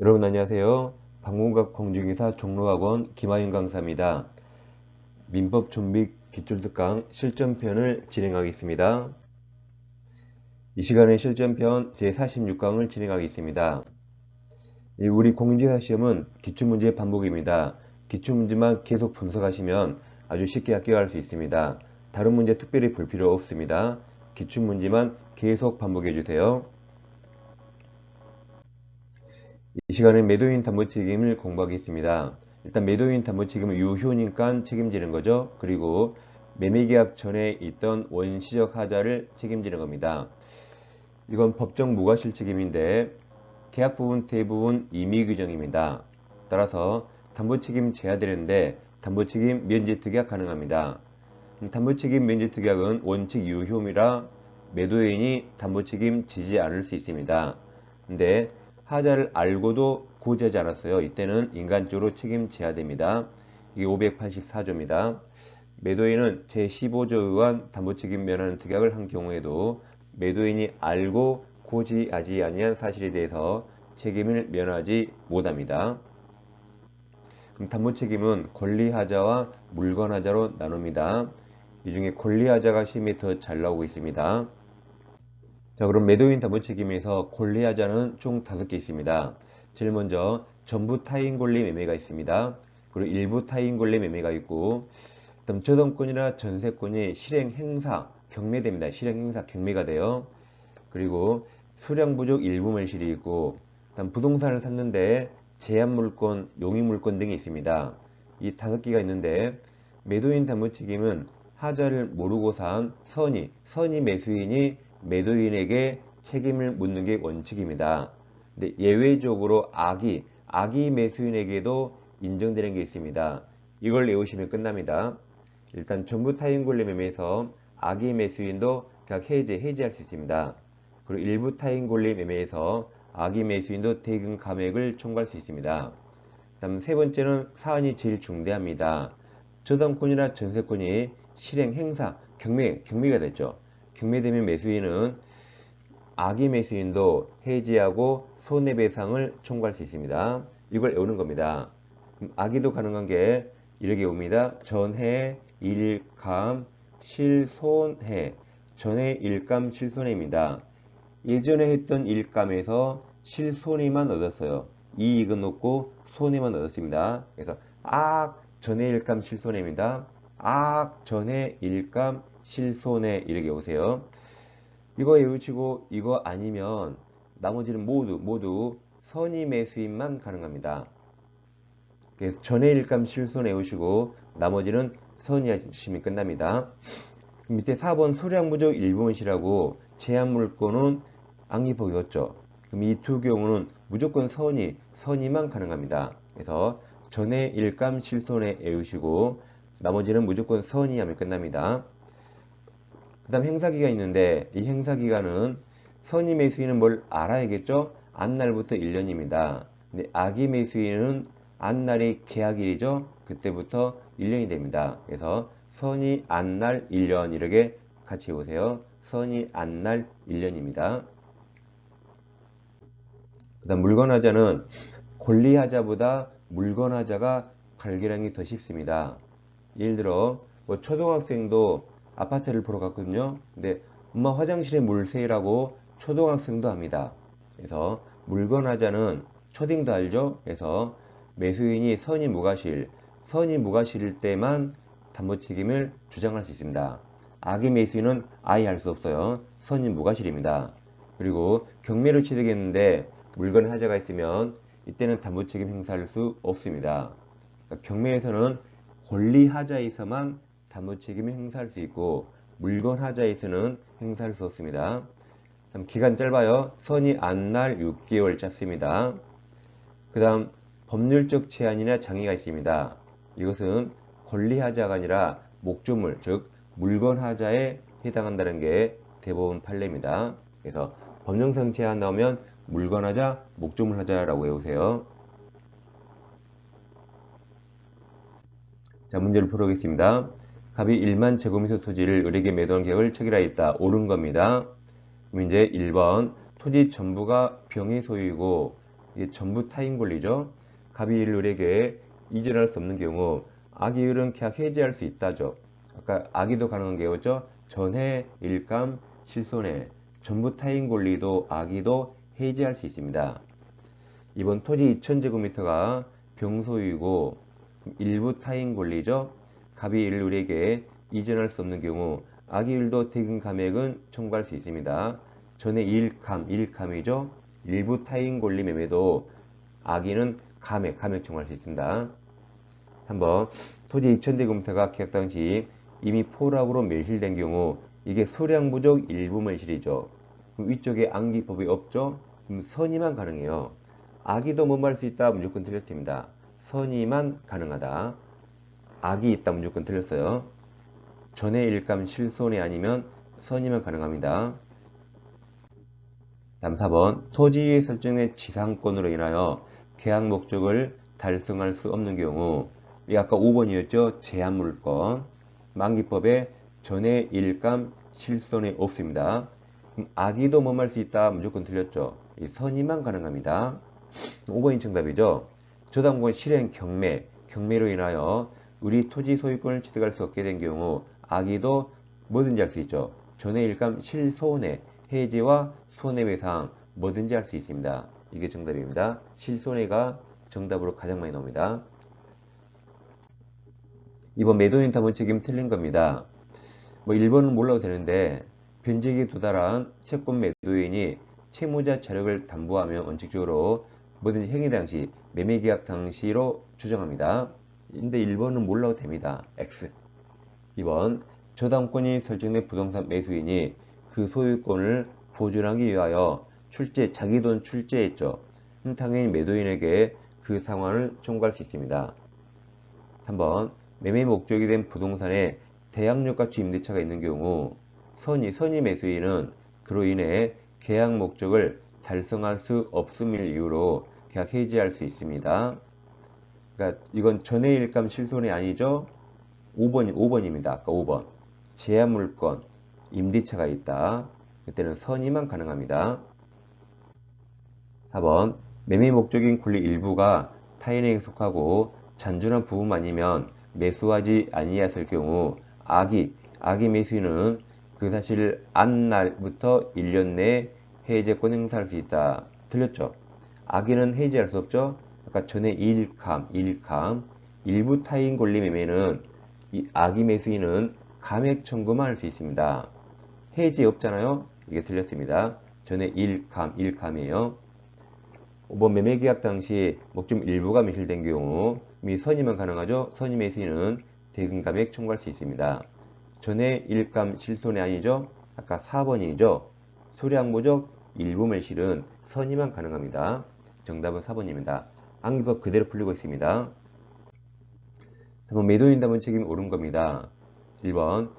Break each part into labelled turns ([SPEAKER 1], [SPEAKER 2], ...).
[SPEAKER 1] 여러분 안녕하세요. 방문각 공중기사 종로학원 김하윤 강사입니다. 민법 준비 기출특강 실전편을 진행하겠습니다. 이 시간에 실전편 제46강을 진행하겠습니다. 우리 공중기사 시험은 기출문제 반복입니다. 기출문제만 계속 분석하시면 아주 쉽게 합격할 수 있습니다. 다른 문제 특별히 볼 필요 없습니다. 기출문제만 계속 반복해 주세요. 이 시간에 매도인 담보 책임을 공부하겠습니다. 일단 매도인 담보 책임은 유효니까 책임지는 거죠. 그리고 매매계약 전에 있던 원시적 하자를 책임지는 겁니다. 이건 법정 무과실 책임인데 계약 부분 대부분 임의 규정입니다. 따라서 담보 책임 제하되는데 담보 책임 면제 특약 가능합니다. 담보 책임 면제 특약은 원칙 유효미라 매도인이 담보 책임 지지 않을 수 있습니다. 근데 하자를 알고도 구제하지 않았어요. 이때는 인간적으로 책임져야 됩니다. 이게 584조입니다. 매도인은 제15조 의한 담보책임 면하는 특약을 한 경우에도 매도인이 알고 고지하지 아니한 사실에 대해서 책임을 면하지 못합니다. 그럼 담보책임은 권리하자와 물건하자로 나눕니다. 이 중에 권리하자가 심히 더 잘 나오고 있습니다. 자 그럼 매도인 담보 책임에서 권리하자는 총 다섯 개 있습니다. 제일 먼저 전부 타인 권리 매매가 있습니다. 그리고 일부 타인 권리 매매가 있고 그다음 저당권이나 전세권이 실행 행사 경매됩니다. 실행 행사 경매가 돼요. 그리고 수량 부족 일부 매실이 있고 그다음 부동산을 샀는데 제한 물건, 용의 물건 등이 있습니다. 이 다섯 개가 있는데 매도인 담보 책임은 하자를 모르고 산 선의, 선의 매수인이 매도인에게 책임을 묻는 게 원칙입니다. 근데 예외적으로 악의, 악의 매수인에게도 인정되는 게 있습니다. 이걸 외우시면 끝납니다. 일단 전부 타인 권리 매매에서 악의 매수인도 계약 해제, 해지할 수 있습니다. 그리고 일부 타인 권리 매매에서 악의 매수인도 대금 감액을 청구할 수 있습니다. 다음 세 번째는 사안이 제일 중대합니다. 저당권이나 전세권이 실행 행사, 경매, 경매가 됐죠. 경매되면 매수인은 악의 매수인도 해지하고 손해배상을 청구할 수 있습니다. 이걸 외우는 겁니다. 악의도 가능한 게 이렇게 옵니다. 전해, 일감, 실손해. 전해, 일감, 실손해입니다. 예전에 했던 일감에서 실손해만 얻었어요. 이익은 없고 손해만 얻었습니다. 그래서 악, 전해, 일감, 실손해입니다. 악, 전해, 일감, 실손해 이렇게 오세요. 이거 외우시고 이거 아니면 나머지는 모두 모두 선의 매수인만 가능합니다. 그래서 전의 일감 실손 외우시고 나머지는 선의 하시면 끝납니다. 밑에 4번 소량 부족 일본시라고 제한 물건은 악리법이었죠. 그럼 이 두 경우는 무조건 선의, 선의만 가능합니다. 그래서 전의 일감 실손에 외우시고 나머지는 무조건 선의하면 끝납니다. 그 다음 행사기가 있는데 이 행사기간은 선의 매수인은 뭘 알아야겠죠? 안날부터 1년입니다. 근데 악의 매수인은 안날이 계약일이죠? 그때부터 1년이 됩니다. 그래서 선의 안날 1년 이렇게 같이 보세요. 선의 안날 1년입니다. 그 다음 물건하자는 권리하자보다 물건하자가 발견하기 더 쉽습니다. 예를 들어 뭐 초등학생도 아파트를 보러 갔거든요. 근데 엄마 화장실에 물 새라고 초등학생도 합니다. 그래서 물건 하자는 초딩도 알죠? 그래서 매수인이 선이 무과실, 선이 무과실일 때만 담보 책임을 주장할 수 있습니다. 악의 매수인은 아예 할 수 없어요. 선이 무과실입니다. 그리고 경매를 취득했는데 물건 하자가 있으면 이때는 담보 책임 행사할 수 없습니다. 그러니까 경매에서는 권리 하자에서만 담보 책임을 행사할 수 있고 물건 하자에서는 행사할 수 없습니다. 기간 짧아요. 선이 안 날 6개월 짧습니다. 그 다음 법률적 제한이나 장애가 있습니다. 이것은 권리 하자가 아니라 목조물, 즉 물건 하자에 해당한다는 게 대법원 판례입니다. 그래서 법령상 제한 나오면 물건 하자, 목조물 하자라고 외우세요. 자, 문제를 풀어보겠습니다. 갑이 1만 제곱미터 토지를 을에게 매도한 계약을 체결하였다. 옳은 겁니다. 이제 1번 토지 전부가 병의 소유이고 이게 전부 타인 권리죠. 갑이 을에게 이전할 수 없는 경우 악이을은 계약 해지할 수 있다죠. 아까 악이도 가능한 게였죠. 전해, 일감, 실손해, 전부 타인 권리도 악이도 해지할 수 있습니다. 이번 토지 2000제곱미터가 병소이고 일부 타인 권리죠. 갑이 일울에게 이전할 수 없는 경우 악이일도 대금 감액은 청구할 수 있습니다. 전에 일감, 일감이죠. 일부 타인 권리 매매도 악의는 감액, 감액 청구할 수 있습니다. 3번 토지 2000제곱미터가 계약 당시 이미 포락으로 멸실된 경우 이게 소량 부족 일부 멸실이죠. 그럼 위쪽에 암기법이 없죠? 그럼 선의만 가능해요. 악의도 못말수 있다 무조건 틀렸습니다. 선의만 가능하다. 악이 있다 무조건 틀렸어요. 전의 일감 실손이 아니면 선의만 가능합니다. 다음 4번 토지에 설정된 지상권으로 인하여 계약 목적을 달성할 수 없는 경우 이 아까 5번이었죠. 제한물권 만기법에 전의 일감 실손이 없습니다. 그럼 악의도 못말 수 있다 무조건 틀렸죠. 이 선의만 가능합니다. 5번이 정답이죠. 저당권 실행 경매, 경매로 인하여 우리 토지 소유권을 취득할 수 없게 된 경우 악의도 뭐든지 할 수 있죠. 전의 일감 실손해, 해지와 손해배상 뭐든지 할 수 있습니다. 이게 정답입니다. 실손해가 정답으로 가장 많이 나옵니다. 이번 매도인 탐문 책임 틀린 겁니다. 뭐 1번은 몰라도 되는데 변제기에 도달한 채권 매도인이 채무자 자력을 담보하면 원칙적으로 뭐든지 행위 당시 매매계약 당시로 추정합니다. 근데 1번은 몰라도 됩니다. X 2번 저당권이 설정된 부동산 매수인이 그 소유권을 보존하기 위하여 출제 자기 돈 출제했죠. 당연히 매도인에게 그 상환을 청구할 수 있습니다. 3번 매매 목적이 된 부동산에 대항력가치 임대차가 있는 경우 선의, 선의 매수인은 그로 인해 계약 목적을 달성할 수 없음을 이유로 계약 해지할 수 있습니다. 그러니까 이건 전의 일감 실손이 아니죠. 5번, 5번입니다. 아까 5번. 제한물권, 임대차가 있다. 그때는 선의만 가능합니다. 4번. 매매 목적인 권리 일부가 타인에게 속하고 잔존한 부분 아니면 매수하지 아니했을 경우 악이, 악의 매수인은 그 사실을 안 날부터 1년 내에 해제권 행사할 수 있다. 틀렸죠? 악의는 해제할 수 없죠? 아까 전에 일감, 일감, 일부 타인 권리 매매는 이 악의 매수인은 감액 청구만 할 수 있습니다. 해지 없잖아요? 이게 틀렸습니다. 전에 일감, 일감이에요. 5번 매매 계약 당시 목좀 일부가 매실된 경우 미 선임은 가능하죠. 선임 매수인은 대금 감액 청구할 수 있습니다. 전에 일감 실손이 아니죠. 아까 4번이죠. 소량 부족 일부 매실은 선임만 가능합니다. 정답은 4번입니다. 암기법 그대로 풀리고 있습니다. 3번 매도인 담은 책임 옳은 겁니다. 1번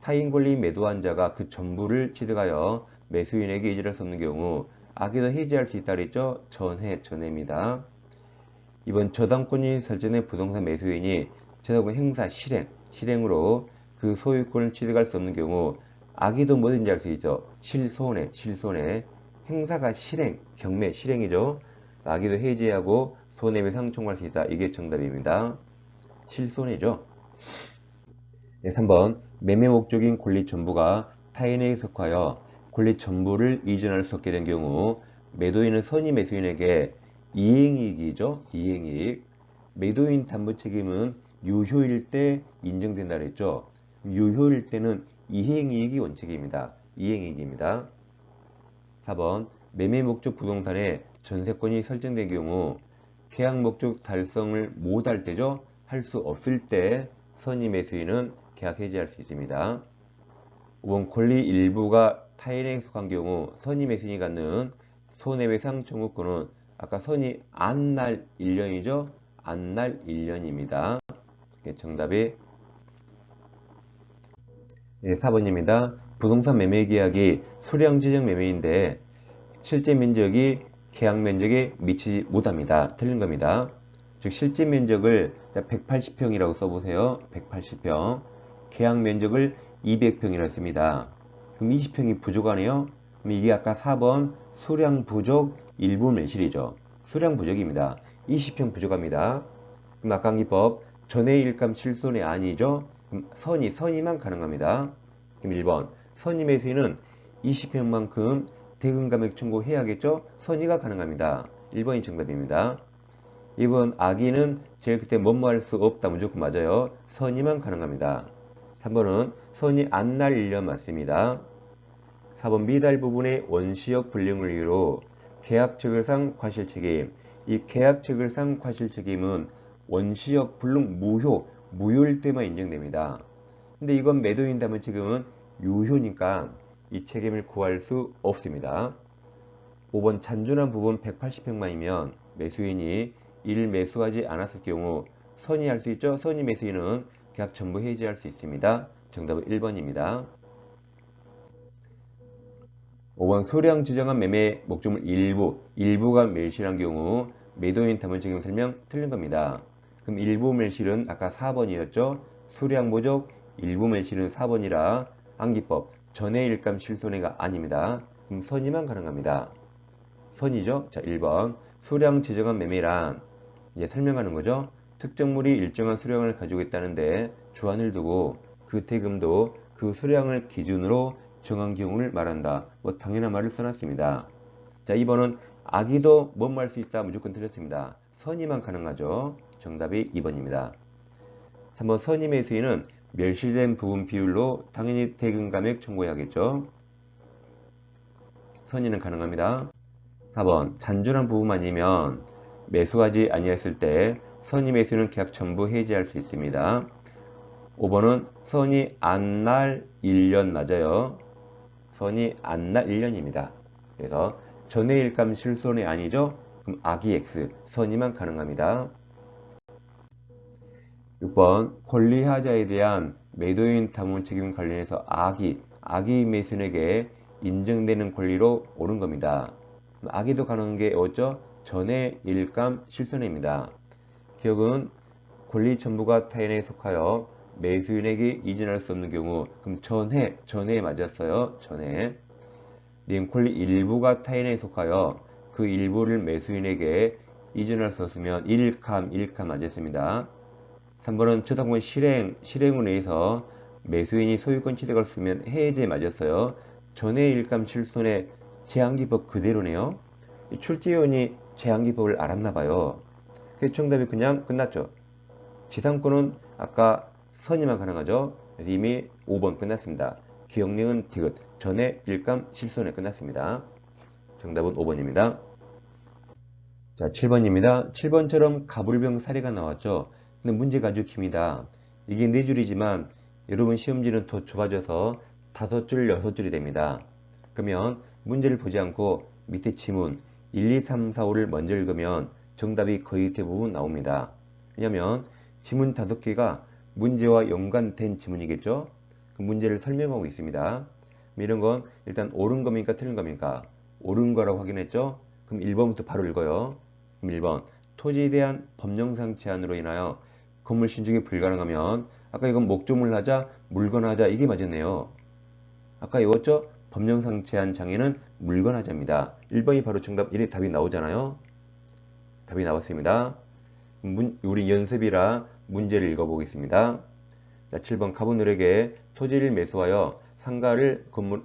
[SPEAKER 1] 타인 권리 매도한 자가 그 전부를 취득하여 매수인에게 이질할 수 없는 경우 악의도 해지할 수 있다 그랬죠? 전해, 전해입니다. 이번 저당권이 설정된 부동산 매수인이 저당권 행사 실행, 실행으로 그 소유권을 취득할 수 없는 경우 악의도 뭐든지 할 수 있죠. 실손해, 실손해. 행사가 실행, 경매, 실행이죠. 악의도 해지하고 손해배상 청구할 수 있다. 이게 정답입니다. 실손해죠. 네, 3번 매매 목적인 권리 전부가 타인에게 속하여 권리 전부를 이전할 수 없게 된 경우 매도인은 선의 매수인에게 이행이익이죠. 이행이익. 매도인 담보 책임은 유효일 때 인정된다 그랬죠. 유효일 때는 이행이익이 원칙입니다. 이행이익입니다. 4번 매매 목적 부동산에 전세권이 설정된 경우 계약 목적 달성을 못할 때죠. 할 수 없을 때 선의 매수인은 계약 해지할 수 있습니다. 5번 권리 일부가 타인에게 속한 경우 선의 매수인이 갖는 손해배상 청구권은 아까 선이 안 날 1년이죠. 안 날 1년입니다. 정답이 네, 4번입니다. 부동산 매매 계약이 수량 지정 매매인데 실제 면적이 계약 면적에 미치지 못합니다. 틀린 겁니다. 즉 실제 면적을 180평이라고 써보세요. 180평. 계약 면적을 200평이라고 씁니다. 그럼 20평이 부족하네요. 그럼 이게 아까 4번 수량 부족 일부 매실이죠. 수량 부족입니다. 20편 부족합니다. 그럼 아까 기법 전의 일감 실손이 아니죠? 그럼 선이, 선이만 가능합니다. 그럼 1번 선이 매수인은 20편만큼 대금 감액 청구해야겠죠? 선의가 가능합니다. 1번이 정답입니다. 2번 아기는 제일 그때 뭐뭐할 수 없다 무조건 맞아요. 선의만 가능합니다. 3번은 선이 안날 1년 맞습니다. 4번 미달 부분의 원시역 불능을 이유로 계약 체결상 과실 책임 이 계약 체결상 과실 책임은 원시역 불능 무효 무효일 때만 인정됩니다. 근데 이건 매도인 담은 책임은 유효니까 이 책임을 구할 수 없습니다. 5번 잔존한 부분 180평만이면 매수인이 이를 매수하지 않았을 경우 선의할 수 있죠? 선의 매수인은 계약 전부 해지할 수 있습니다. 정답은 1번입니다. 5번 소량 지정한 매매 목적물 일부, 일부가 멸실한 경우 매도인 담은 책임 설명 틀린 겁니다. 그럼 일부 멸실은 아까 4번이었죠? 수량 부족, 일부 멸실은 4번이라 암기법 전의 일감 실손해가 아닙니다. 그럼 선의만 가능합니다. 선이죠? 자, 1번 수량 지정한 매매란 이제 설명하는 거죠. 특정물이 일정한 수량을 가지고 있다는데 주안을 두고 그 대금도 그 수량을 기준으로 정한 경우를 말한다. 뭐 당연한 말을 써놨습니다. 자, 2번은 아기도 뭐뭐할 수 있다. 무조건 틀렸습니다. 선의만 가능하죠. 정답이 2번입니다. 3번 선의 매수인은 멸실된 부분 비율로 당연히 대금 감액 청구해야겠죠. 선의는 가능합니다. 4번 잔존한 부분 아니면 매수하지 아니했을 때 선의 매수는 계약 전부 해지할 수 있습니다. 5번은 선이 안 날 1년 맞아요. 선이 안 날 1년입니다. 그래서 전의 일감 실손이 아니죠? 그럼 악이 X, 선이만 가능합니다. 6번 권리하자에 대한 매도인 담원 책임 관련해서 악이, 악이 매수인에게 인정되는 권리로 옳은 겁니다. 악의도 가능한 게 어쩌? 전의 일감 실손입니다. 기억은 권리 전부가 타인에 속하여 매수인에게 이전할 수 없는 경우 그럼 전해, 전해에 맞았어요. 전해. 님 권리 일부가 타인에 속하여 그 일부를 매수인에게 이전할 수 없으면 일감, 일감 맞았습니다. 3번은 초상권 실행, 실행으로 인해서 매수인이 소유권 취득을 쓰면 해제 맞았어요. 전해 일감 실손의 제한기법 그대로네요. 출제위원이 제한기법을 알았나 봐요. 그 정답이 그냥 끝났죠. 지상권은 아까 선의만 가능하죠. 그래서 이미 5번 끝났습니다. 기억력은 디귿, 전에 일감 실손에 끝났습니다. 정답은 5번입니다. 자, 7번입니다. 7번처럼 가불병 사례가 나왔죠. 근데 문제가 아주 깁니다. 이게 네 줄이지만 여러분 시험지는 더 좁아져서 다섯 줄, 여섯 줄이 됩니다. 그러면 문제를 보지 않고 밑에 지문 1, 2, 3, 4, 5를 먼저 읽으면 정답이 거의 대부분 나옵니다. 왜냐하면 지문 다섯 개가 문제와 연관된 지문이겠죠? 그 문제를 설명하고 있습니다. 이런 건 일단 옳은 겁니까 틀린 겁니까? 옳은 거라고 확인했죠? 그럼 1번부터 바로 읽어요. 그럼 1번 토지에 대한 법령상 제한으로 인하여 건물 신축이 불가능하면 아까 이건 목조물 하자 물건 하자 이게 맞았네요. 아까 외웠죠? 법령상 제한 장애는 물건 하자입니다. 1번이 바로 정답 1의 답이 나오잖아요. 답이 나왔습니다. 문, 우리 연습이라 문제를 읽어보겠습니다. 자, 7번 가분들에게 토지를 매수하여 상가를 건물,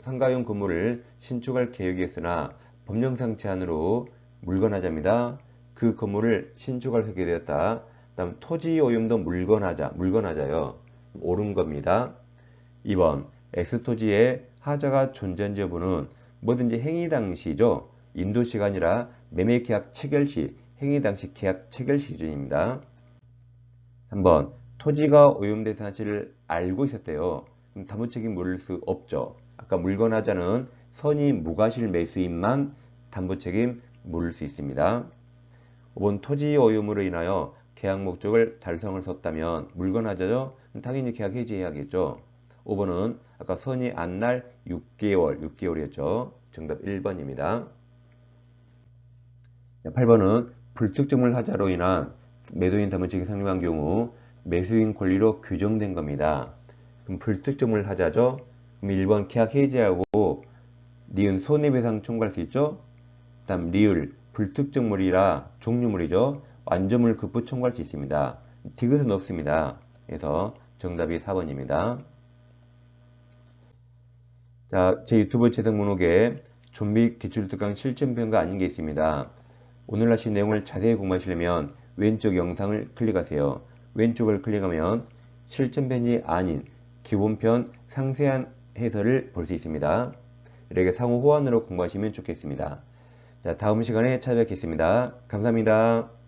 [SPEAKER 1] 상가용 건물을 신축할 계획이었으나 법령상 제한으로 물건하자입니다. 그 건물을 신축할 계획이 되었다. 다음 토지 오염도 물건하자, 물건하자요. 옳은 겁니다. 2번 X토지에 하자가 존재한 여부는 뭐든지 행위 당시죠. 인도 시간이라 매매 계약 체결 시, 행위 당시 계약 체결 시 기준입니다. 3번 토지가 오염된 사실을 알고 있었대요. 그럼 담보책임 물을 수 없죠. 아까 물건하자는 선이 무과실 매수인만 담보책임 물을 수 있습니다. 5번 토지 오염으로 인하여 계약 목적을 달성할 수 없다면 물건 하자죠. 당연히 계약 해지해야겠죠. 5번은 아까 선이 안 날 6개월, 6개월이었죠. 정답 1번입니다. 8번은 불특정물 하자로 인한 매도인 담보책이 상립한 경우 매수인 권리로 규정된 겁니다. 그럼 불특정물 하자죠. 그럼 1번 계약 해지하고 니은 손해배상 청구할 수 있죠. 다음 리을 불특정물이라 종류물이죠. 완전물 급부 청구할 수 있습니다. 디귿은 없습니다. 그래서 정답이 4번입니다. 자, 제 유튜브 채널 목록에 좀비 기출특강 실전편과 아닌 게 있습니다. 오늘 하신 내용을 자세히 공부하시려면 왼쪽 영상을 클릭하세요. 왼쪽을 클릭하면 실전편이 아닌 기본편 상세한 해설을 볼 수 있습니다. 이렇게 상호 호환으로 공부하시면 좋겠습니다. 자, 다음 시간에 찾아뵙겠습니다. 감사합니다.